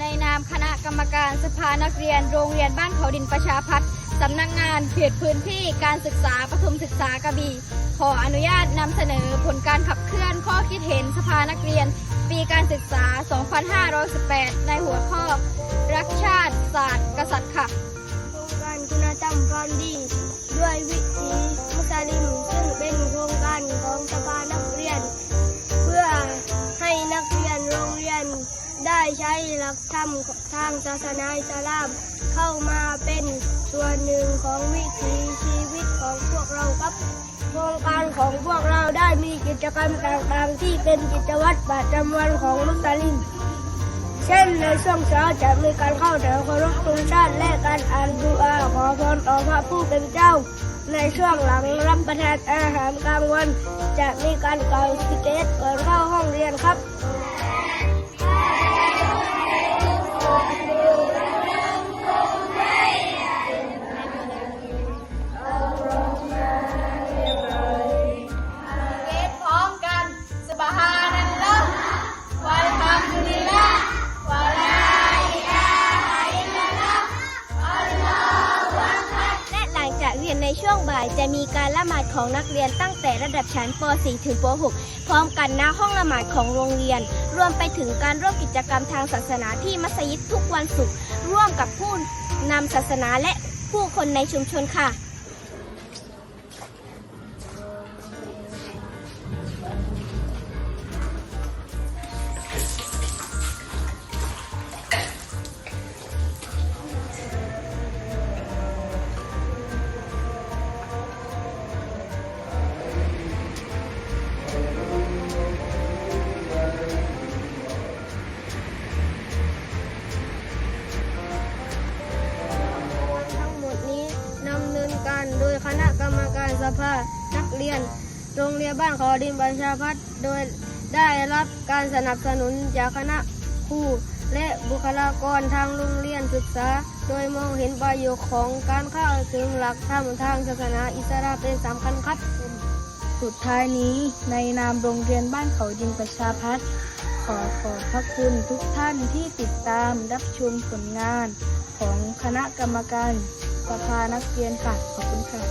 ในนามคณะกรรมการสภานักเรียนโรงเรียนบ้านเขาดินประชาพัฒน์สำนักงานเขตพื้นที่การศึกษาประถมศึกษากระบี่ขออนุญาตนำเสนอผลการขับเคลื่อนข้อคิดเห็นสภานักเรียน ปีการศึกษา 2518 ในหัวข้อ รักชาติศาสตร์กษัตริย์ค่ะ ลักธรรมทางศาสนาอิสลาม เข้ามาเป็นส่วนหนึ่งของวิถีชีวิตของพวกเราครับโครงการของพวกเราได้มีกิจกรรมต่างๆ ที่เป็นกิจวัตรประจำวันของมุสลิม เช่นในช่วงเช้าจะมีการเข้าแถวเคารพธงชาติและการอ่านดูอาขอพรต่อพระผู้เป็นเจ้า ในช่วงหลังรับประทานอาหารกลางวัน จะมีการเป่าสเกตก่อนเข้าห้องเรียนครับ ช่วงบ่ายจะมีการละหมาดของนักเรียนตั้งแต่ระดับชั้นป .4 ถึงป .6 พร้อมกันหน้าห้องละหมาดของโรงเรียน รวมไปถึงการร่วมกิจกรรมทางศาสนาที่มัสยิดทุกวันศุกร์ร่วมกับผู้นำศาสนาและผู้คนในชุมชนค่ะ ภานักเรียน โรงเรียนบ้านขอดินประชาพัฒน์โดยได้รับการสนับสนุนจากคณะครูและบุคลากรทางโรงเรียนศึกษา โดยมองเห็นประโยชน์ของการเข้าถึงหลักธรรมทางศาสนาอิสลามเป็นสำคัญครับ สุดท้ายนี้ในนามโรงเรียนบ้านเขาดินประชาพัฒน์ขอขอบพระคุณทุกท่านที่ติดตามรับชมผลงานของคณะกรรมการสภานักเรียนค่ะ ขอบคุณค่ะ